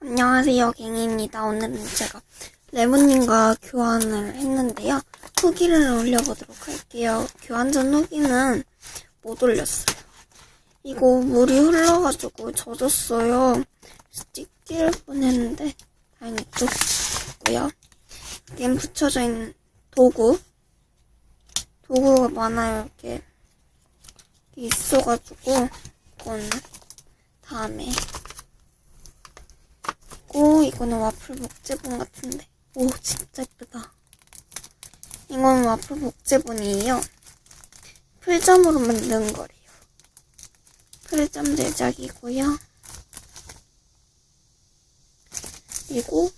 안녕하세요, 갱이입니다. 오늘은 제가 레몬님과 교환을 했는데요. 후기를 올려보도록 할게요. 교환 전 후기는 못 올렸어요. 이거 물이 흘러가지고 젖었어요. 찍질 뻔했는데 다행히 tus고요. 여긴 붙여져 있는 도구. 도구가 많아요, 이렇게. 있어가지고 이건 다음에 오, 이거는 와플 목재본 같은데. 오, 진짜 예쁘다. 이건 와플 목재본이에요. 풀점으로 만든 거래요. 풀점 제작이고요. 그리고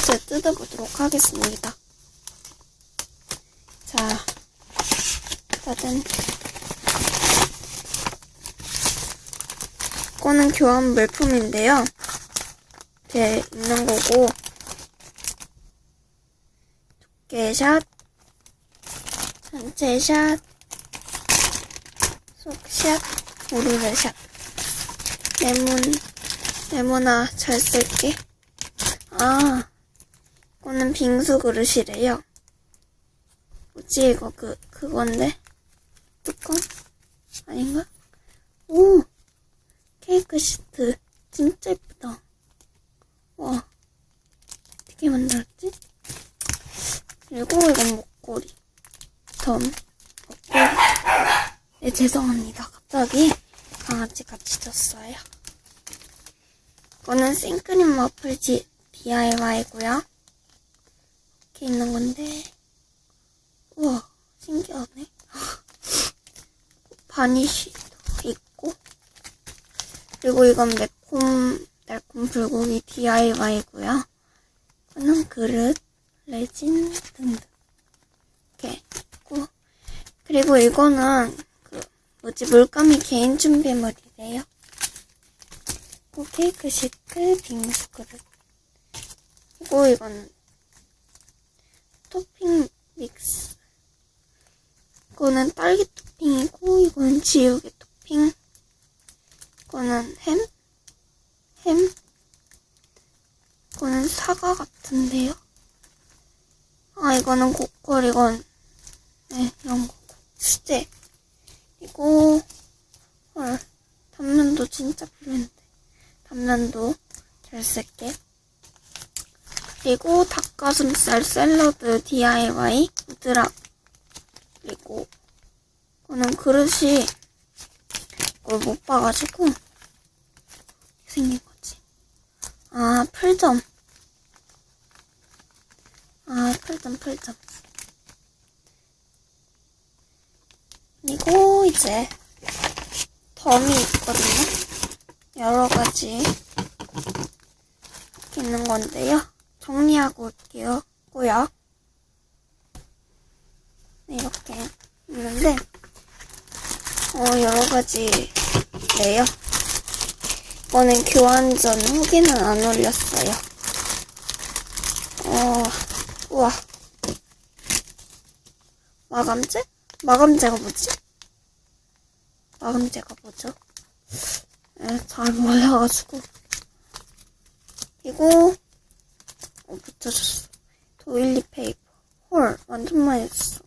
이제 뜯어보도록 하겠습니다. 자, 짜잔. 이거는 교환 물품인데요. 이렇게 있는 거고 두께샷 전체샷 속샷 오르르샷. 레몬 레몬아 잘 쓸게. 아 이거는 빙수 그릇이래요. 뭐지 이거? 그 그건데? 뚜껑? 아닌가? 오! 케이크 시트. 진짜 와, 어떻게 만들었지? 그리고 이건 목걸이. 전, 목걸이. 네, 죄송합니다. 갑자기 강아지가 짖었어요. 이거는 생크림 와플 지, DIY고요. 이렇게 있는 건데, 우와, 신기하네. 바니쉬도 있고, 그리고 이건 매콤 달콤 불고기 DIY고요. 이거는 그릇, 레진 등등. 이렇게 있고. 그리고 이거는 그 뭐지 물감이 개인 준비물이래요. 그리고 케이크 시트, 빙수 그릇. 그리고 이거는 토핑 믹스. 이거는 딸기 토핑이고 이거는 지우개 토핑. 이거는 햄 햄? 이거는 사과 같은데요? 아, 이거는 고퀄, 이건, 네, 이런 거고. 수제. 이거, 헐, 단면도 진짜 필요했는데. 단면도 잘 쓸게. 그리고 닭가슴살 샐러드 DIY 우드락. 그리고, 이거는 그릇이, 이걸 못 봐가지고, 생긴. 아, 풀점. 아, 풀점, 풀점. 그리고 이제 덤이 있거든요. 여러 가지 있는 건데요. 정리하고 올게요. 고요. 네, 이렇게 있는데, 어, 여러 가지래요. 이거는 교환 전 후기는 안 올렸어요. 어, 우와. 마감재? 마감재가 뭐지? 마감재가 뭐죠? 에, 잘 몰라가지고. 이거, 어, 붙여줬어. 도일리 페이퍼. 헐, 완전 많이 줬어.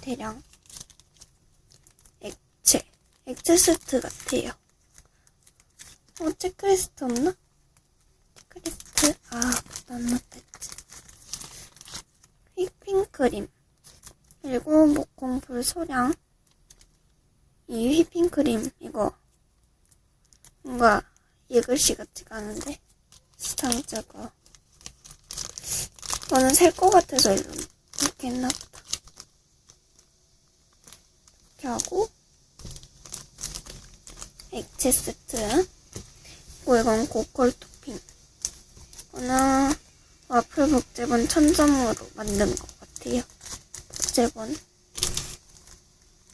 대량. 액체. 액체 세트 같아요. 어, 체크리스트 없나? 체크리스트, 아, 안 넣었지. 휘핑크림. 그리고 목공풀 소량. 이 휘핑크림, 이거. 뭔가, 예글씨 같지가 않은데? 시장 저거. 이거는 살 것 같아서 이렇게 했나 보다. 이렇게 하고, 액체 세트. 이건 고퀄 토핑. 이거는 와플 복제본 천점으로 만든 것 같아요. 복제본.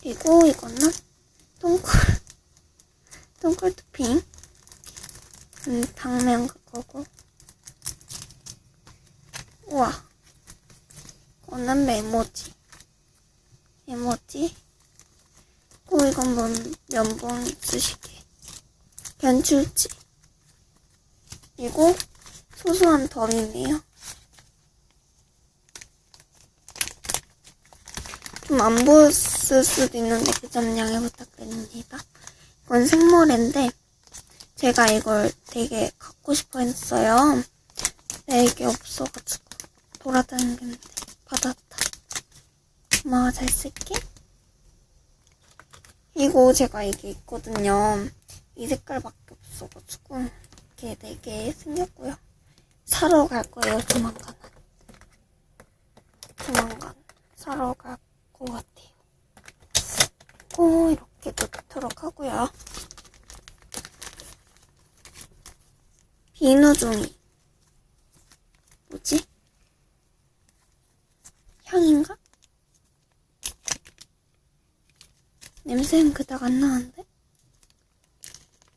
그리고 이거는 똥쿨, 똥쿨 토핑. 음, 당면 그거고. 우와. 이거는 메모지. 메모지. 그리고 이건 뭐, 면봉 쓰시개. 연출지. 그리고 소소한 덤이네요. 좀 안 보였을 수도 있는데 그 점 양해 부탁드립니다. 이건 생모래인데 제가 이걸 되게 갖고 싶어 했어요. 근데 이게 없어가지고 돌아다니는데 받았다. 엄마가 잘 쓸게. 이거 제가 이게 있거든요. 이 색깔밖에 없어가지고 이렇게 네개 생겼고요. 사러 갈 거예요 조만간. 조만간 사러 갈 것 같아요. 고 이렇게 놓도록 하고요. 비누 종이. 뭐지? 향인가? 냄새는 그닥 안 나는데?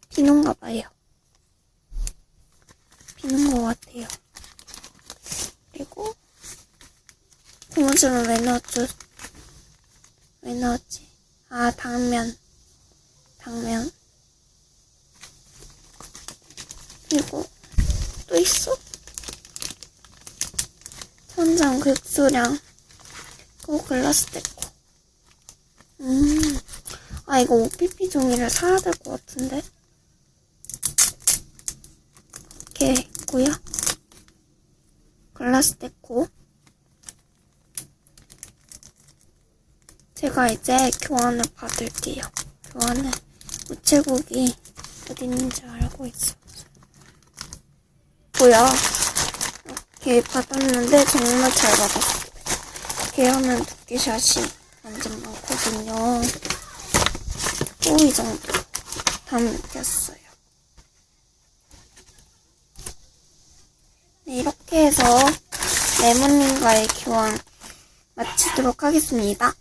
비누인가 봐요. 것 같아요. 그리고 고무줄은 왜 넣었죠? 왜 넣었지? 아, 당면. 당면. 그리고 또 있어? 천장 극수량. 그리고 글라스 데코. 음. 아, 이거 OPP 종이를 사야 될 것 같은데? 이렇게 있고요. 글라스 데코. 제가 이제 교환을 받을게요. 교환을 우체국이 어디 있는지 알고 있어. 뭐야? 이렇게 받았는데 정말 잘 받았어요. 이렇게 하면 두께샷이 완전 많거든요. 또이 정도 담겼어요. 이렇게 해서 레몬님과의 교환 마치도록 하겠습니다.